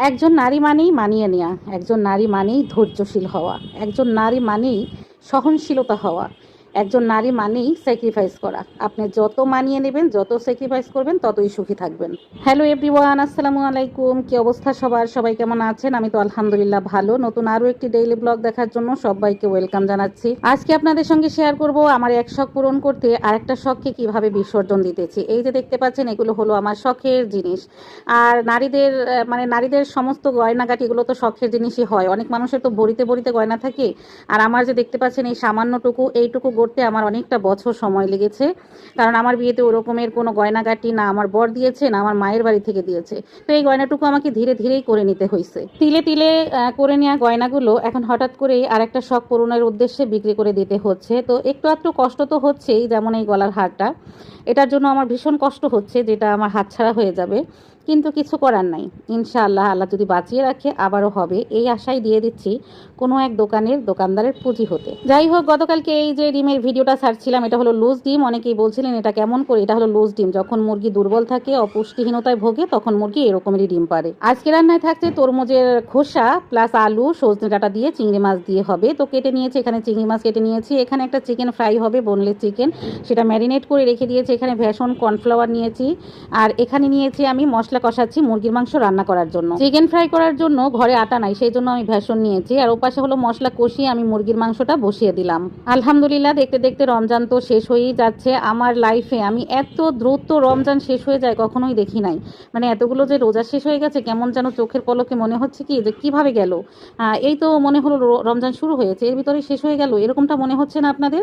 একজন নারী মানেই মানিয়ে নেওয়া একজন নারী মানেই ধৈর্যশীল হওয়া, একজন নারী মানেই সহনশীলতা হওয়া। একজন নারী মানেই স্যাক্রিফাইস করা। আপনি যত মানিয়ে নেবেন, যত স্যাক্রিফাইস করবেন, ততই সুখী থাকবেন। হ্যালো এভরিওয়ান আসসালামু আলাইকুম। কি অবস্থা সবার? সবাই কেমন আছেন? আমি তো আলহামদুলিল্লাহ ভালো। নতুন আরও একটি ডেইলি ব্লগ দেখার জন্য সবাইকে ওয়েলকাম জানাচ্ছি। আজকে আপনাদের সঙ্গে শেয়ার করব আমার এক শখ পূরণ করতে আরেকটা শখকে কীভাবে বিসর্জন দিতেছি। এই যে দেখতে পাচ্ছেন, এগুলো হলো আমার শখের জিনিস। আর নারীদের মানে নারীদের সমস্ত গয়নাগাটি এগুলো তো শখের জিনিসই হয়। অনেক মানুষের তো ভরিতে ভরিতে গয়না থাকে। আর আমার যে দেখতে পাচ্ছেন এই সামান্যটুকু, এইটুকু গড়তে আমার অনেকটা বছর সময় লেগেছে। কারণ আমার বিয়েতে ওরকমের কোনো গয়নাগাটি না আমার বর দিয়েছে, না আমার মায়ের বাড়ি থেকে দিয়েছে। তো এই গয়নাটুকু আমাকে ধীরে ধীরেই করে নিতে হয়েছে তিলে তিলে করে নেওয়া গয়নাগুলো এখন হঠাৎ করেই আরেকটা শখ পূরণের উদ্দেশ্যে বিক্রি করে দিতে হচ্ছে। তো একটু একটু কষ্ট তো হচ্ছেই যেমন এই গলার হারটা। এটার জন্য আমার ভীষণ কষ্ট হচ্ছে, যেটা আমার হাতছাড়া হয়ে যাবে। কিন্তু কিছু করার নাই। ইনশাআল্লাহ আল্লাহ যদি বাঁচিয়ে রাখে, আবারও হবে। এই আশাই দিয়ে দিচ্ছি কোনো এক দোকানের দোকানদারের পুঁজি হতে। যাই হোক, গতকালকে এই যে ডিমের ভিডিওটা ছাড়ছিলাম, এটা হলো লুজ ডিম। অনেকেই বলছিলেন, এটা কেমন করে? এটা হলো লুজ ডিম। যখন মুরগি দুর্বল থাকে, অপুষ্টিহীনতায় ভোগে, তখন মুরগি এরকমেরই ডিম পারে। আজকে রান্নায় থাকছে তরমুজের খোসা, প্লাস আলু, সজনে ডাটা দিয়ে, চিংড়ি মাছ দিয়ে হবে। তো কেটে নিয়েছি, এখানে চিংড়ি মাছ কেটে নিয়েছি। এখানে একটা চিকেন ফ্রাই হবে, বোনলেস চিকেন। সেটা ম্যারিনেট করে রেখে দিয়েছি। এখানে ভেষণ, কর্নফ্লাওয়ার নিয়েছি। আর এখানে নিয়েছি আমি মশলা কষাচ্ছি, মুরগির মাংস রান্না করার জন্য। চিকেন ফ্রাই করার জন্য ঘরে আটা নাই, সেই জন্য আমি ভেষণ নিয়েছি। আর ওপাশে হলো মশলা কষিয়ে আমি মুরগির মাংসটা বসিয়ে দিলাম। আলহামদুলিল্লাহ, দেখতে দেখতে রমজান তো শেষ হয়েই যাচ্ছে। আমার লাইফে আমি এত দ্রুত রমজান শেষ হয়ে যায় কখনোই দেখি নাই। মানে এতগুলো যে রোজা শেষ হয়ে গেছে, কেমন যেন চোখের পলকে মনে হচ্ছে কি যে কীভাবে গেল? এই তো মনে হলো রমজান শুরু হয়েছে, এর ভিতরে শেষ হয়ে গেল। এরকমটা মনে হচ্ছে না আপনাদের?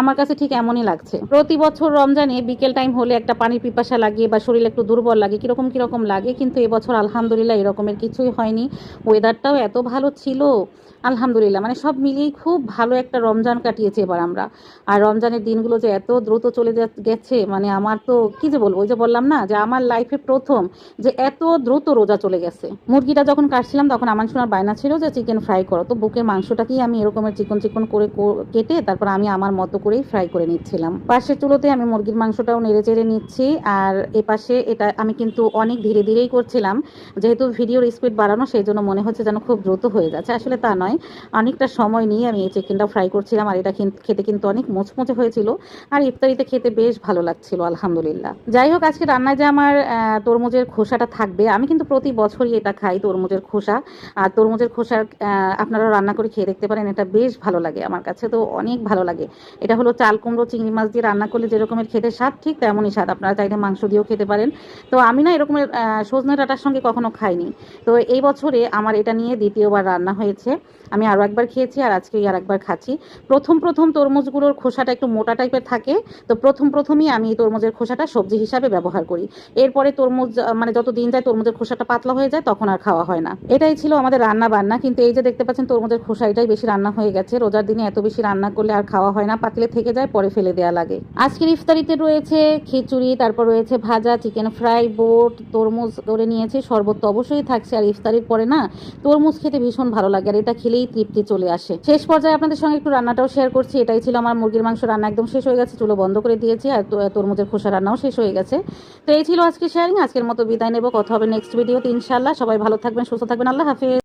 আমার কাছে ঠিক এমনই লাগছে। প্রতি বছর রমজানে বিকেল টাইম হলে একটা পানির পিপাসা লাগে বা শরীর একটু দুর্বল লাগে, কীরকম কীরকম লাগে, কিন্তু এবছর আলহামদুলিল্লাহ এরকমের কিছুই হয়নি। ওয়েদারটাও এত ভালো ছিল, আলহামদুলিল্লাহ। মানে সব মিলিয়েই খুব ভালো একটা রমজান কাটিয়েছি এবার আমরা। আর রমজানের দিনগুলো যে এত দ্রুত চলে গেছে মানে আমার তো, কি যে বলব, ওই যে বললাম না, যে আমার লাইফে প্রথম যে এত দ্রুত রোজা চলে গেছে। মুরগিটা যখন কাটছিলাম, তখন আমার শোনার বায়না ছিল যে চিকেন ফ্রাই করো। তো বুকের মাংসটাকেই আমি এরকমের চিকন চিকন করে কেটে তারপর আমি আমার মতো করেই ফ্রাই করে নিচ্ছিলাম। পাশের চুলোতে আমি মুরগির মাংসটাও নেড়ে চেড়ে নিচ্ছি, আর এ পাশে এটা আমি কিন্তু অনেক ধীরে ধীরেই করছিলাম। যেহেতু ভিডিওর স্পিড বাড়ানো সেই জন্য মনে হচ্ছে যেন খুব দ্রুত হয়ে যাচ্ছে। আসলে তা নয়। অনেকটা সময় নিয়ে আমি এই চিকেনটা ফ্রাই করছিলাম আর এটা খেতে কিন্তু অনেক মুচমুচে হয়েছিল আর ইফতারিতে খেতে বেশ ভালো লাগছিল, আলহামদুলিল্লাহ। যাই হোক, আজকে রান্নায় যে আমার তরমুজের খোসাটা থাকবে, আমি কিন্তু প্রতি বছরই এটা খাই, তরমুজের খোসা। আর তরমুজের খোসা আপনারা রান্না করে খেয়ে দেখতে পারেন, এটা বেশ ভালো লাগে আমার কাছে, তো অনেক ভালো লাগে। এটা হলো চাল কুমড়ো, চিংড়ি মাছ দিয়ে রান্না করলে যেরকমের খেতে স্বাদ, ঠিক তেমনই স্বাদ। আপনারা চাইলে মাংস দিয়েও খেতে পারেন। তো আমি না এরকমের সজনে ডাটার সঙ্গে কখনো খাইনি। তো এই বছরে আমার এটা নিয়ে দ্বিতীয়বার রান্না হয়েছে। আমি আরও একবার খেয়েছি আর আজকে আর একবার খাচ্ছি। প্রথম প্রথম তরমুজগুলোর খোসাটা একটু মোটা টাইপের থাকে। তো প্রথম, প্রথমই আমি এই তরমুজের খোসাটা সবজি হিসাবে ব্যবহার করি। এরপরে তরমুজ মানে যত দিন যায় তরমুজের খোসাটা পাতলা হয়ে যায়, তখন আর খাওয়া হয় না। এটাই ছিল আমাদের রান্না বান্না। কিন্তু এই যে দেখতে পাচ্ছেন তরমুজের খোসা, এটাই বেশি রান্না হয়ে গেছে। রোজার দিনে এত বেশি রান্না করলে আর খাওয়া হয় না। পাতলে থেকে যায়, পরে ফেলে দেওয়া লাগে। আজকের ইফতারিতে রয়েছে খিচুড়ি, তারপর রয়েছে ভাজা, চিকেন ফ্রাই, বোট তরমুজ ধরে নিয়েছে, শরবত তো অবশ্যই থাকছে, আর ইফতারির পরে না তরমুজ খেতে ভীষণ ভালো লাগে, আর এটা খেলেই তৃপ্তি চলে আসে। শেষ পর্যায়ে আপনাদের সঙ্গে একটু রান্নাটাও শেয়ার করছি, এটাই ছিল আমার মুরগির মাংস রান্না, একদম শেষ হয়ে গেছে, চুলো বন্ধ করে দিয়েছি, আর তরমুজের খোসা রান্নাও শেষ হয়ে গেছে। তো এই ছিল আজকে শেয়ারিং আজকের মতো বিদায় নেব, কথা হবে নেক্সট ভিডিওতে ইনশাল্লাহ সবাই ভালো থাকবেন, সুস্থ থাকবেন, আল্লাহ হাফিজ।